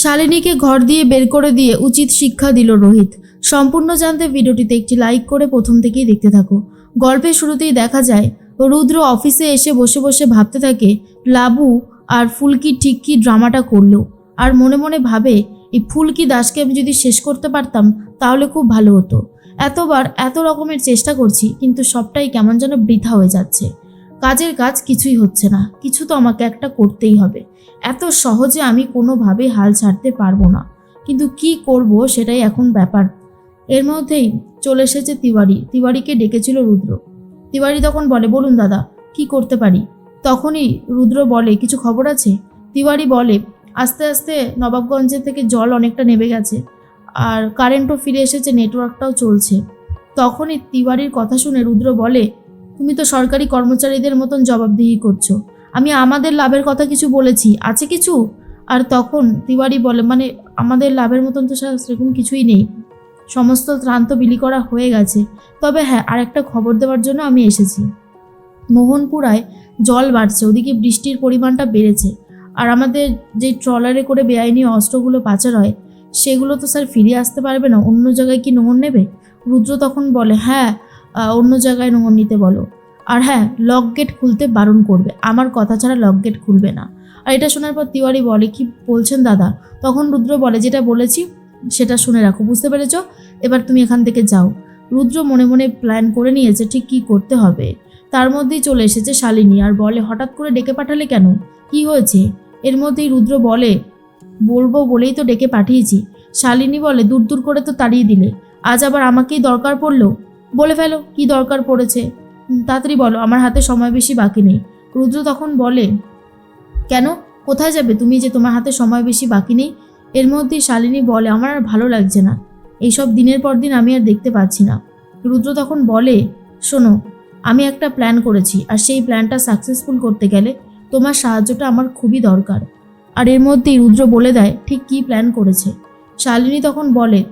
শালিনীকে ঘর দিয়ে বের করে দিয়ে উচিত শিক্ষা দিল রোহিত। সম্পূর্ণ জানতে ভিডিওটিতে একটি লাইক করে প্রথম থেকেই দেখতে থাকো। গল্পের শুরুতেই দেখা যায়, রুদ্র অফিসে এসে বসে বসে ভাবতে থাকে, লাবু আর ফুলকি ঠিক কি ড্রামাটা করল? আর মনে মনে ভাবে, এই ফুলকি দাসকে আমি যদি শেষ করতে পারতাম, তাহলে খুব ভালো হতো। এতবার এত রকমের চেষ্টা করছি, কিন্তু সবটাই কেমন যেন বৃথা হয়ে যাচ্ছে। কাজের কাজ কিছুই হচ্ছে না। কিছু তো আমাকে একটা করতেই হবে। এত সহজে আমি কোনোভাবে হাল ছাড়তে পারব না। কিন্তু কি করব সেটাই এখন ব্যাপার। এর মধ্যেই চলে এসেছে তিওয়ারি। তিওয়ারিকে ডেকেছিল রুদ্র। তিওয়ারি তখন বলে, বলুন দাদা, কি করতে পারি? তখনই রুদ্র বলে, কিছু খবর আছে? তিওয়ারি বলে, আস্তে আস্তে নবাবগঞ্জে থেকে জল অনেকটা নেমে গেছে। আর কারেন্টও ফিরে এসেছে নেটওয়ার্কটাও চলছে। তখনই তিওয়ারির কথা শুনে রুদ্র বলে তুমি তো সরকারি কর্মচারীদের মতন জবাবদিহি করছ। আমি আমাদের লাভের কথা কিছু বলেছি। আছে কিছু? আর তখন তিওয়ারি বলে মানে আমাদের লাভের মতন তো সেরকম কিছুই নেই। সমস্ত ত্রাণ তো বিলি করা হয়ে গেছে। তবে হ্যাঁ আর একটা খবর দেওয়ার জন্য আমি এসেছি। মোহনপুরায় জল বাড়ছে, ওদিকে বৃষ্টির পরিমাণটা বেড়েছে। আর আমাদের যে ট্রলারে করে বেআইনি অস্ত্রগুলো পাচার হয়, সেগুলো তো স্যার ফিরে আসতে পারবে না। অন্য জায়গায় কি নোহন নেবে? রুদ্র তখন বলে হ্যাঁ অন্য জায়গায় নোংর নিতে বলো। আর হ্যাঁ লক গেট খুলতে বারণ করবে। আমার কথা ছাড়া লক গেট খুলবে না। আর এটা শোনার পর তিওয়ারি বলে, কি বলছেন দাদা? তখন রুদ্র বলে, যেটা বলেছি, সেটা শুনে রাখো। বুঝতে পেরেছ? এবার তুমি এখান থেকে যাও। রুদ্র মনে মনে প্ল্যান করে নিয়েছে, ঠিক কি করতে হবে? তার মধ্যেই চলে এসেছে শালিনী আর বলে, হঠাৎ করে ডেকে পাঠালে কেন? কি হয়েছে? এর মধ্যেই রুদ্র বলে, বলব বলেই তো ডেকে পাঠিয়েছি। শালিনী বলে, দূর দূর করে তো তাড়িয়ে দিলে। আজ আবার আমাকেই দরকার পড়ল? বলে ফেলো, কি দরকার পড়েছে? তাড়াতাড়ি বলো, আমার হাতে সময় বেশি বাকি নেই। রুদ্র তখন বলে, কেন? কোথায় যাবে তুমি যে তোমার হাতে সময় বেশি বাকি নেই? এর মধ্যেই শালিনী বলে, আমার আর ভালো লাগছে না। এইসব দিনের পর দিন আমি আর দেখতে পাচ্ছি না। রুদ্র তখন বলে, শোনো, আমি একটা প্ল্যান করেছি, আর সেই প্ল্যানটা সাকসেসফুল করতে গেলে তোমার সাহায্যটা আমার খুবই দরকার। আর এর মধ্যেই রুদ্র বলে দেয়, ঠিক কী প্ল্যান করেছে? শালিনী তখন বলে,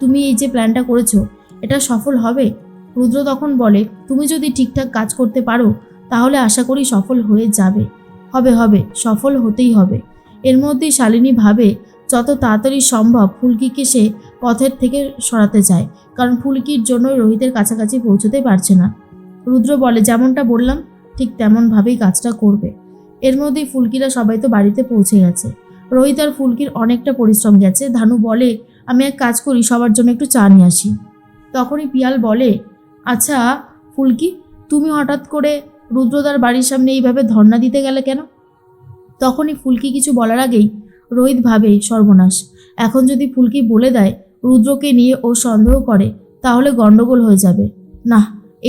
তুমি এই যে প্ল্যানটা করেছ এটা সফল হবে? রুদ্র তখন বলে, তুমি যদি ঠিকঠাক কাজ করতে পারো, তাহলে আশা করি সফল হয়ে যাবে। হবে হবে, সফল হতেই হবে। এর মধ্যেই শালিনী ভাবে, যত তাড়াতাড়ি সম্ভব ফুলকিকে সে পথের থেকে সরাতে চায়, কারণ ফুলকির জন্য রোহিতের কাছাকাছি পৌঁছতে পারছে না। রুদ্র বলে, যেমনটা বললাম, ঠিক তেমনভাবেই কাজটা করবে। এর মধ্যেই ফুলকিরা সবাই তো বাড়িতে পৌঁছে গেছে। রোহিত আর ফুলকির অনেকটা পরিশ্রম গেছে। ধানু বলে, আমি এক কাজ করি, সবার জন্য একটু চা নিয়ে আসি। তখনই পিয়াল বলে আচ্ছা ফুলকি, তুমি হঠাৎ করে রুদ্রদার বাড়ির সামনে এইভাবে ধর্ণা দিতে গেলে কেন? তখনই ফুলকি কিছু বলার আগেই রোহিত ভাবে সর্বনাশ। এখন যদি ফুলকি বলে দেয় রুদ্রকে নিয়ে ও সন্দেহ করে, তাহলে গন্ডগোল হয়ে যাবে। না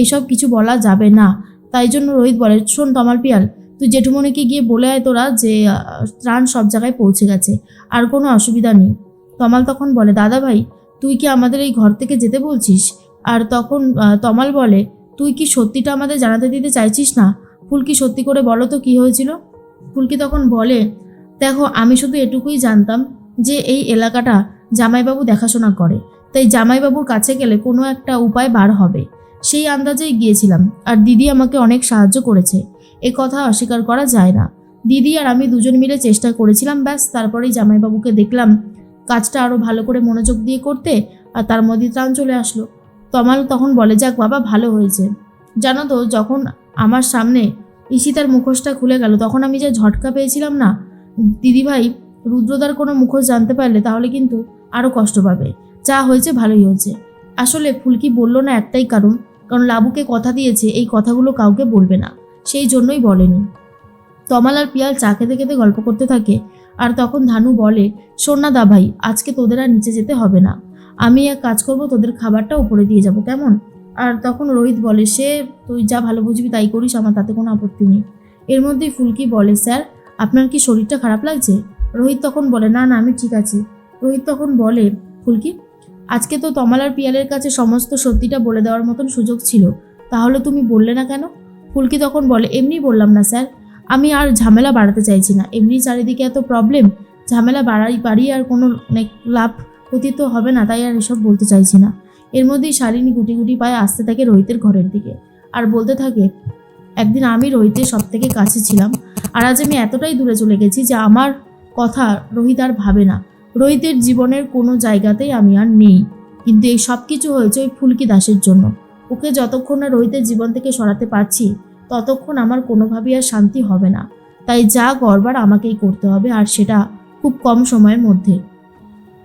এসব কিছু বলা যাবে না। তাই জন্য রোহিত বলে, শোন তমাল পিয়াল, তুই জেঠুমনিকে গিয়ে বলে আয় তোরা যে ত্রাণ সব জায়গায় পৌঁছে গেছে, আর কোনো অসুবিধা নেই। তমাল তখন বলে, দাদা ভাই তুই কি আমাদের এই ঘর থেকে যেতে বলছিস? আর তখন তমাল বলে, তুই কি সত্যিটা আমাদের জানাতে দিতে চাইছিস না? ফুলকি সত্যি করে বলো তো কি হয়েছিল? ফুলকি তখন বলে, দেখো, আমি শুধু এটুকুই জানতাম যে এই এলাকাটা জামাইবাবু দেখাশোনা করে। তাই জামাইবাবুর কাছে গেলে কোনো একটা উপায় বার হবে। সেই আন্দাজেই গিয়েছিলাম। আর দিদি আমাকে অনেক সাহায্য করেছে। এ কথা অস্বীকার করা যায় না। দিদি আর আমি দুজন মিলে চেষ্টা করেছিলাম, ব্যাস, তারপরেই জামাইবাবুকে দেখলাম কাজটা আরও ভালো করে মনোযোগ দিয়ে করতে আর তার মধ্যে ত্রাণ চলে আসলো। তমাল তখন বলে, যাক বাবা, ভালো হয়েছে। জানো তো, যখন আমার সামনে ঈশিতার মুখোশটা খুলে গেল, তখন আমি যে ঝটকা পেয়েছিলাম না, দিদিভাই রুদ্রদার কোনো মুখোশ জানতে পারলে তাহলে কিন্তু আরও কষ্ট পাবে। যা হয়েছে, ভালোই হয়েছে। আসলে ফুলকি বলল না একটাই কারণ কারণ লাবুকে কথা দিয়েছে, এই কথাগুলো কাউকে বলবে না। সেই জন্যই বলেনি। তমাল আর পিয়াল চা খেতে খেতে গল্প করতে থাকে। আর তখন ধানু বলে শোন না দা ভাই, আজকে তোদের আর নিচে যেতে হবে না। আমি এক কাজ করব, তোদের খাবারটা উপরে দিয়ে যাব, কেমন? আর তখন রোহিত বলে, সে, তুই যা ভালো বুঝবি তাই করিস, আমার তাতে কোনো আপত্তি নেই। এর মধ্যেই ফুলকি বলে, স্যার, আপনার কি শরীরটা খারাপ লাগছে? রোহিত তখন বলে, না না, আমি ঠিক আছি। রোহিত তখন বলে, ফুলকি, আজকে তো তমাল আর পিয়ালের কাছে সমস্ত সত্যিটা বলে দেওয়ার মতন সুযোগ ছিল, তাহলে তুমি বললে না কেন? ফুলকি তখন বলে, এমনি বললাম না, স্যার। আমি আর ঝামেলা বাড়াতে চাইছি না। এমনি চারিদিকে এত প্রবলেম ঝামেলা বাড়াই, বাড়িয়ে আর কোনো, অনেক লাভ ক্ষতি তো হবে না, তাই আর এসব বলতে চাইছি না। এর মধ্যেই শালিনী গুটি গুটি পায়ে আসতে থাকে রোহিতের ঘরের দিকে। আর বলতে থাকে, একদিন আমি রোহিতের সব থেকে কাছে ছিলাম, আর আজ আমি এতটাই দূরে চলে গেছি যে আমার কথা রোহিত আর ভাবে না। রোহিতের জীবনের কোনো জায়গাতেই আমি আর নেই। কিন্তু এই সব কিছু হয়েছে ওই ফুলকি দাসের জন্য। ওকে যতক্ষণ না রোহিতের জীবন থেকে সরাতে পারছি ততক্ষণ আমার কোনোভাবেই আর শান্তি হবে না। তাই যা করবার আমাকেই করতে হবে, আর সেটা খুব কম সময়ের মধ্যে।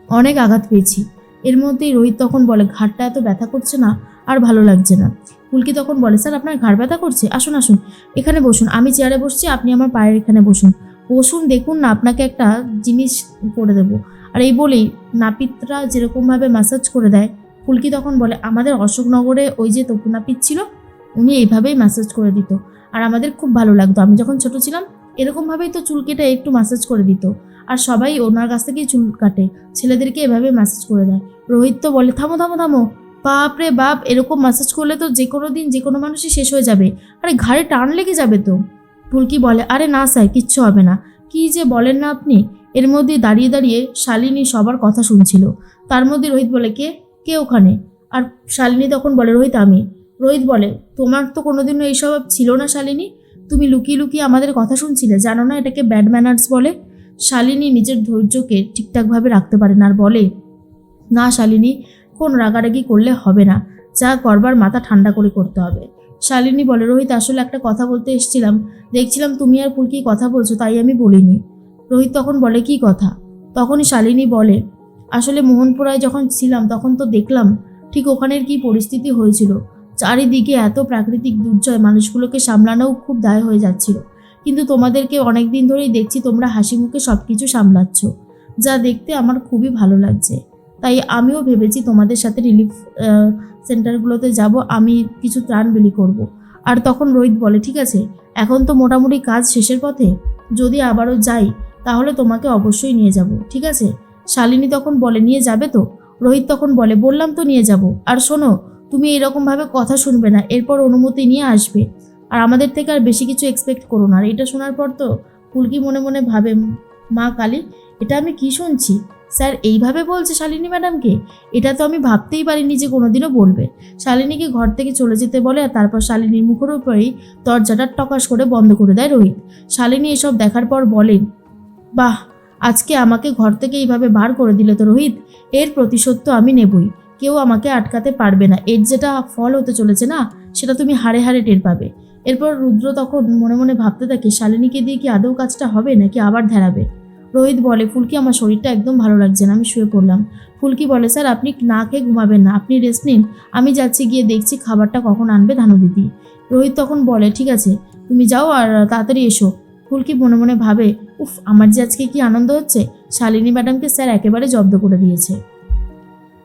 অনেক আঘাত পেয়েছি। এর মধ্যেই রোহিত তখন বলে ঘাটটা এত ব্যথা করছে না, আর ভালো লাগছে না। ফুলকি তখন বলে, স্যার, আপনার ঘাড় ব্যথা করছে? আসুন আসুন, এখানে বসুন। আমি চেয়ারে বসছি, আপনি আমার পায়ের এখানে বসুন। বসুন, দেখুন না, আপনাকে একটা জিনিস করে দেবো। আর এই বলেই নাপিতরা যেরকমভাবে ম্যাসাজ করে দেয় ফুলকি তখন বলে, আমাদের অশোকনগরে ওই যে তপু নাপিত ছিল উনি এইভাবেই ম্যাসাজ করে দিত। আর আমাদের খুব ভালো লাগতো। আমি যখন ছোট ছিলাম, এরকমভাবেই তো চুল কেটে একটু ম্যাসাজ করে দিত। আর সবাই ওনার কাছ থেকেই চুল কাটে। ছেলেদেরকে এভাবে ম্যাসাজ করে দেয়। রোহিত তো বলে, থামো থামো থামো। বাপ রে বাপ, এরকম ম্যাসাজ করলে তো যে কোনো দিন যে কোনো মানুষই শেষ হয়ে যাবে। আরে ঘাড়ে টান লেগে যাবে তো। ফুলকি বলে, আরে না স্যার, কিচ্ছু হবে না। কি যে বলেন না আপনি? এর মধ্যে দাঁড়িয়ে দাঁড়িয়ে শালিনী সবার কথা শুনছিল। তার মধ্যে রোহিত বলে, কে? কে ওখানে? আর শালিনী তখন বলে, রোহিত, আমি। রোহিত বলে, তোমার তো কোনোদিনও এই এইসব ছিল না শালিনী। তুমি লুকিয়ে লুকিয়ে আমাদের কথা শুনছিলে, জানো না এটাকে ব্যাড ম্যানার্স বলে। শালিনী নিজের ধৈর্যকে ঠিকঠাকভাবে রাখতে পারে না আর বলে, না শালিনী, কোন রাগারাগি করলে হবে না। যা করবার মাথা ঠান্ডা করে করতে হবে। শালিনী বলে, রোহিত, আসলে একটা কথা বলতে এসেছিলাম। দেখছিলাম তুমি আর ফুলকি কথা বলছো, তাই আমি বলিনি। রোহিত তখন বলে, কি কথা? তখনই শালিনী বলে, আসলে মোহনপুরায় যখন ছিলাম, তখন তো দেখলাম ঠিক ওখানের কি পরিস্থিতি হয়েছিল। চারিদিকে এত প্রাকৃতিক দুর্জয় মানুষগুলোকে সামলানোও খুব দায় হয়ে যাচ্ছিল। কিন্তু তোমাদেরকে অনেক দিন ধরেই দেখছি তোমরা হাসি মুখে সব কিছু সামলাচ্ছ, যা দেখতে আমার খুবই ভালো লাগছে। তাই আমিও ভেবেছি তোমাদের সাথে রিলিফ সেন্টারগুলোতে যাব, আমি কিছু ত্রাণ বিলি করব। আর তখন রোহিত বলে, ঠিক আছে, এখন তো মোটামুটি কাজ শেষের পথে, যদি আবারও যাই, তাহলে তোমাকে অবশ্যই নিয়ে যাব, ঠিক আছে? শালিনী তখন বলে, নিয়ে যাবে তো? রোহিত তখন বলে, বললাম তো নিয়ে যাব। আর শোনো তুমি এরকমভাবে কথা শুনবে না, এরপর অনুমতি নিয়ে আসবে। আর আমাদের থেকে আর বেশি কিছু এক্সপেক্ট করো না। আর এটা শোনার পর তো ফুলকি মনে মনে ভাবে, মা কালী, এটা আমি কি শুনছি? স্যার, এইভাবে বলছে শালিনী ম্যাডামকে? এটা তো আমি ভাবতেই পারিনি যে কোনোদিনও বলবে। শালিনীকে ঘর থেকে চলে যেতে বলে আর তারপর শালিনীর মুখের উপরেই দরজাটা টকাশ করে বন্ধ করে দেয় রোহিত। শালিনী এসব দেখার পর বলেন বাহ, আজকে আমাকে ঘর থেকে এইভাবে বার করে দিলে তো রোহিত, এর প্রতিশোধ তো আমি নেবই। কেউ আমাকে আটকাতে পারবে না। এর যেটা ফল হতে চলেছে না, সেটা তুমি হাড়ে হাড়ে টের পাবে। এরপর রুদ্র তখন মনে মনে ভাবতে থাকে, শালিনীকে দিয়ে কি আদৌ কাজটা হবে, নাকি আবার ধেরাবে? রোহিত বলে, ফুলকি, আমার শরীরটা একদম ভালো লাগছে না, আমি শুয়ে পড়লাম। ফুলকি বলে, স্যার, আপনি না খেয়ে ঘুমাবেন না, আপনি রেস্ট নিন। আমি যাচ্ছি, গিয়ে দেখছি খাবারটা কখন আনবে ধানু দিদি। রোহিত তখন বলে, ঠিক আছে, তুমি যাও আর তাড়াতাড়ি এসো। ফুলকি মনে মনে ভাবে, উফ, আমার যে আজকে কি আনন্দ হচ্ছে? শালিনী ম্যাডামকে স্যার একেবারে জব্দ করে দিয়েছে।